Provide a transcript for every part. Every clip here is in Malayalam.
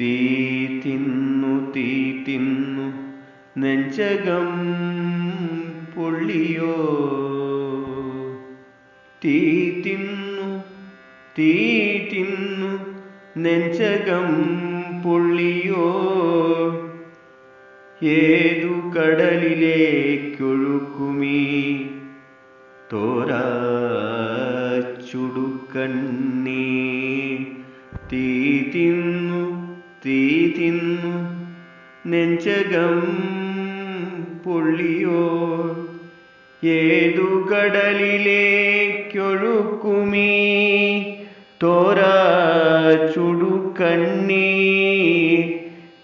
തീ തിന്നു തീ തിന്നു നെഞ്ചകം പൊള്ളിയോ? തീ തിന്നു തീ തിന്നു നെഞ്ചകം പൊള്ളിയോ? ഏതു കടലിലേക്കൊഴുക്കുമീ തോരാ ചുടുക്കണ്ണീ തീ തിന്നു തീ തിന്നു നെഞ്ചകം പൊള്ളിയോ ഏതു കടലിലേക്കൊഴുക്കുമീ? തോരാ ചുടുക്കണ്ണീ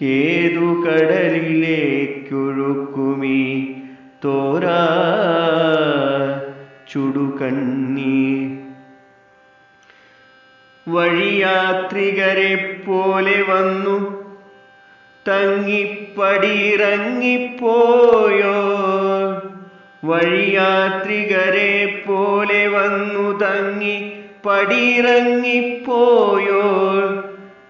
ഏതു കടലിലേക്കൊഴുക്കുമീ? തോരാ ചുടുകണ്ണീ വഴിയാത്രികരെ പോലെ വന്നു. തങ്ങിപ്പടിയിറങ്ങിപ്പോയോ? വഴിയാത്രികരെ പോലെ വന്നു. തങ്ങി പടിയിറങ്ങിപ്പോയോ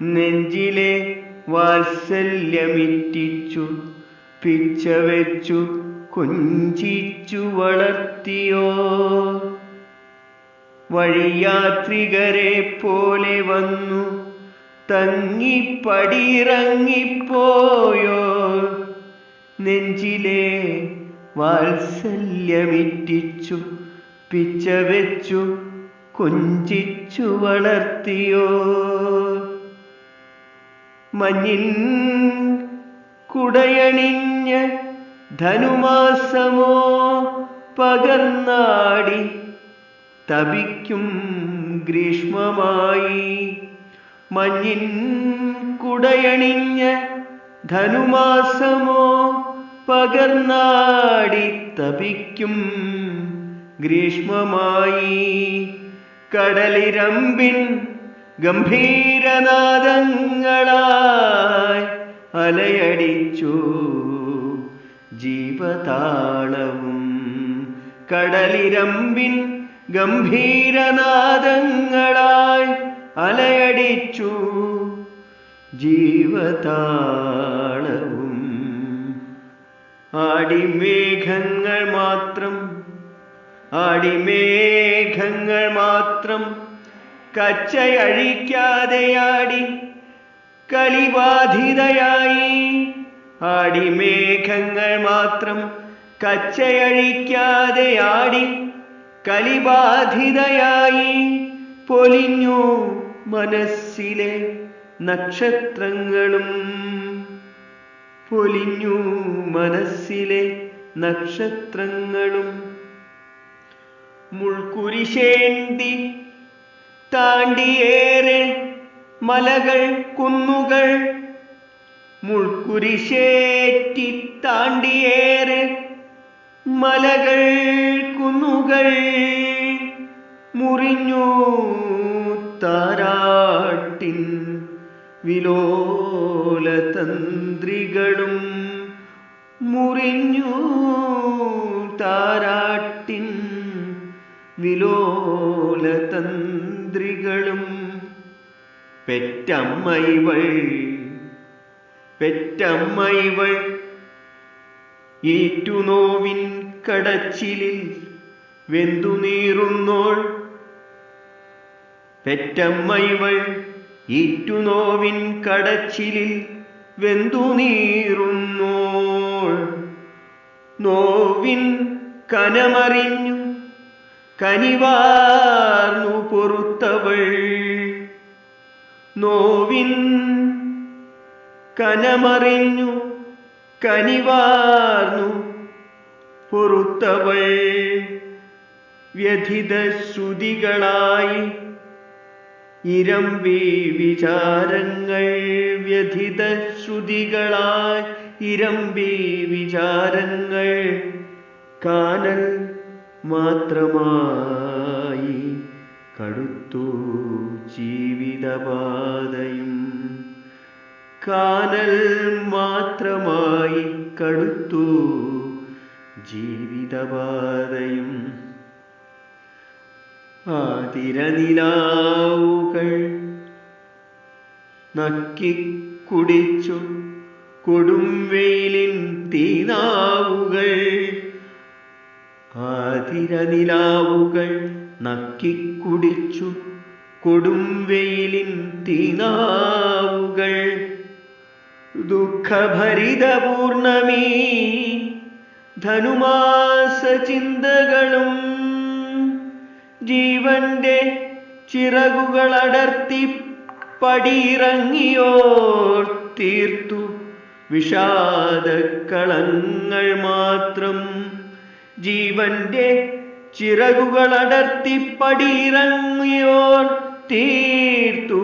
നെഞ്ചിലെ വാത്സല്യമിറ്റിച്ചു. പിച്ച വെച്ചു. കൊഞ്ചിച്ചു വളർത്തിയോ? വഴിയാത്രികരെ പോലെ വന്നു. തങ്ങി പടിയിറങ്ങിപ്പോയോ നെഞ്ചിലെ വാത്സല്യമിറ്റിച്ചു പിച്ച വെച്ചു കൊഞ്ചിച്ചു വളർത്തിയോ? മഞ്ഞിൻ കുടയണിഞ്ഞ ധനുമാസമോ പകർന്നാടി തപിക്കും ഗ്രീഷ്മമായി. മഞ്ഞിൻ കുടയണിഞ്ഞ ധനുമാസമോ പകർന്നാടി തപിക്കും ഗ്രീഷ്മമായി കടലിരമ്പിൻ ഗംഭീരനാദങ്ങളായി അലയടിച്ചു ജീവതാളവും കടലിരമ്പിൻ ഗംഭീരനാദങ്ങളായി അലയടിച്ചു ജീവതാളവും. ആടിമേഘങ്ങൾ മാത്രം ആടിമേഘങ്ങൾ മാത്രം കച്ചയഴിക്കാതെയാടി കളിബാധിതയായി. ആടിമേഘങ്ങൾ മാത്രം കച്ചയഴിക്കാതെയാടി കളിബാധിതയായി. പൊലിഞ്ഞു മനസ്സിലെ നക്ഷത്രങ്ങളും പൊലിഞ്ഞു മനസ്സിലെ നക്ഷത്രങ്ങളും. മുൾക്കുരിശേന്തി താണ്ടിയേറെ മലകൾ കുന്നുകൾ. മുൾക്കുരിശേറ്റി താണ്ടിയേറെ മലകൾ കുന്നുകൾ. മുറിഞ്ഞു താരാട്ടിൻ വിലോല തന്ത്രികളും മുറിഞ്ഞു താരാട്ടിൻ വിലോല തന്ത്രികളും പെറ്റമ്മൈവൾ പെറ്റമ്മൈവൾ ഈറ്റുനോവിൻ കടച്ചിലിൽ വെന്തുനീറുന്നോൾ പെറ്റമ്മൈവൾ ഈറ്റുനോവിൻ കടച്ചിലിൽ വെന്തുനീറുന്നോൾ നോവിൻ കനമറിഞ്ഞു കനിവാർന്നു പൊറുത്തവൾ. നോവിൻ കനമറിഞ്ഞു കനിവാർന്നു പൊറുത്തവൾ. വ്യഥിത ശ്രുതികളായി ഇരമ്പി വിചാരങ്ങൾ വ്യഥിത ശ്രുതികളായി ഇരമ്പി വിചാരങ്ങൾ കാനൽ മാത്രമായി കടുത്തു ജീവിതപാതയും കാനൽ മാത്രമായി കടുത്തു ജീവിതപാതയും ആതിരനിലാവുകൾ നക്കിക്കുടിച്ചു കൊടും വെയിലിൻ തീനാവുകൾ. ആതിരനിലാവുകൾ നക്കിക്കുടിച്ചു കൊടും വെയിലിൻ തീനാവുകൾ. ദുഃഖഭരിതപൂർണമീ ധനുമാസ ചിന്തകളും ജീവന്റെ ചിറകുകളടർത്തി പടിയിറങ്ങിയോർ തീർത്തു. വിഷാദക്കളങ്ങൾ മാത്രം ജീവന്റെ ചിറകുകളടർത്തി പടിയിറങ്ങിയോർ തീർത്തു.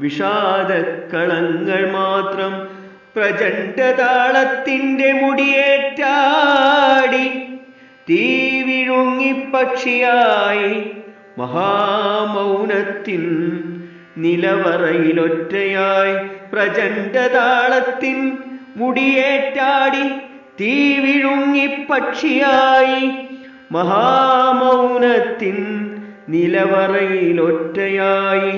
വിഷാദക്കളങ്ങൾ മാത്രം പ്രചണ്ഡതാളത്തിന്റെ മുടിയേറ്റാടി. തീ പക്ഷിയായി മഹാമൗനത്തിൻ നിലവറയിലൊറ്റയായി പ്രചണ്ഡതാളത്തിൻ മുടിയേറ്റാടി തീ വിഴുങ്ങി പക്ഷിയായി മഹാമൗനത്തിൻ നിലവറയിലൊറ്റയായി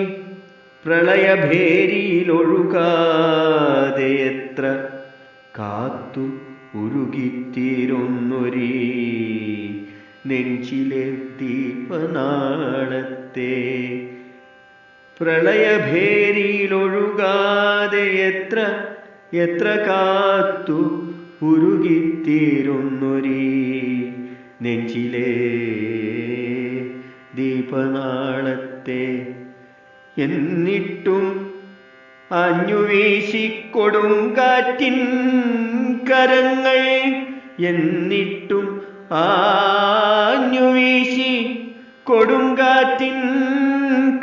പ്രളയഭേരിയിലൊഴുകാതെ എത്ര കാത്തു ഉരുകിത്തീരുന്നൊരീ നെഞ്ചിലെ ദീപനാളത്തെ പ്രളയഭേരിയിലൊഴുകാതെ എത്ര എത്ര കാത്തു ഉരുകിത്തീരുന്നൊരീ. നെഞ്ചിലെ ദീപനാളത്തെ എന്നിട്ടും അഞ്ഞുവീശിക്കൊടുങ്കാറ്റിൻ കരങ്ങൾ എന്നിട്ടും ആഞ്ഞുവീശി കൊടുങ്കാറ്റിൻ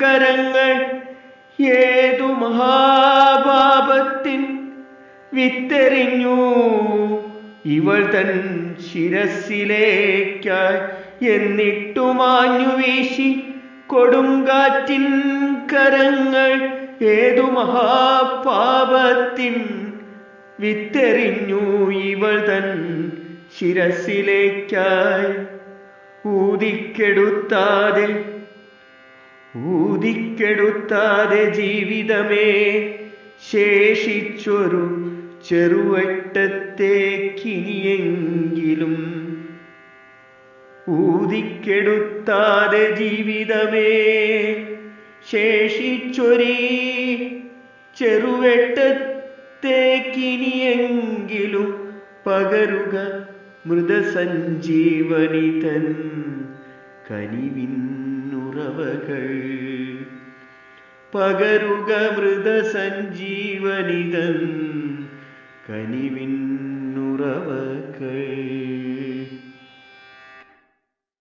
കരങ്ങൾ ഏതു മഹാപാപത്തിൻ വിത്തെറിഞ്ഞു. ഇവൾ തൻ ശിരസിലേക്കായി എന്നിട്ടുമാഞ്ഞു വീശി. കൊടുങ്കാറ്റിൻ കരങ്ങൾ ഏതു മഹാപാപത്തിൻ വിത്തെറിഞ്ഞു. ഇവൾ തൻ ശിരസിലേക്കായി ഊതിക്കെടുത്താതെ ഊതിക്കെടുത്താതെ ജീവിതമേ ശേഷിച്ചൊരു ചെറുവട്ടത്തേക്കിനിയെങ്കിലും ഊതിക്കെടുത്താതെ ജീവിതമേ ശേഷിച്ചൊരീ ചെറുവെട്ടത്തേക്കിനിയെങ്കിലും പകരുക മൃതസഞ്ജീവനി തൻ കനിവിന്നുറവകൾ. പകരുക മൃതസഞ്ജീവനി തൻ കനിവിന്നുറവകൾ.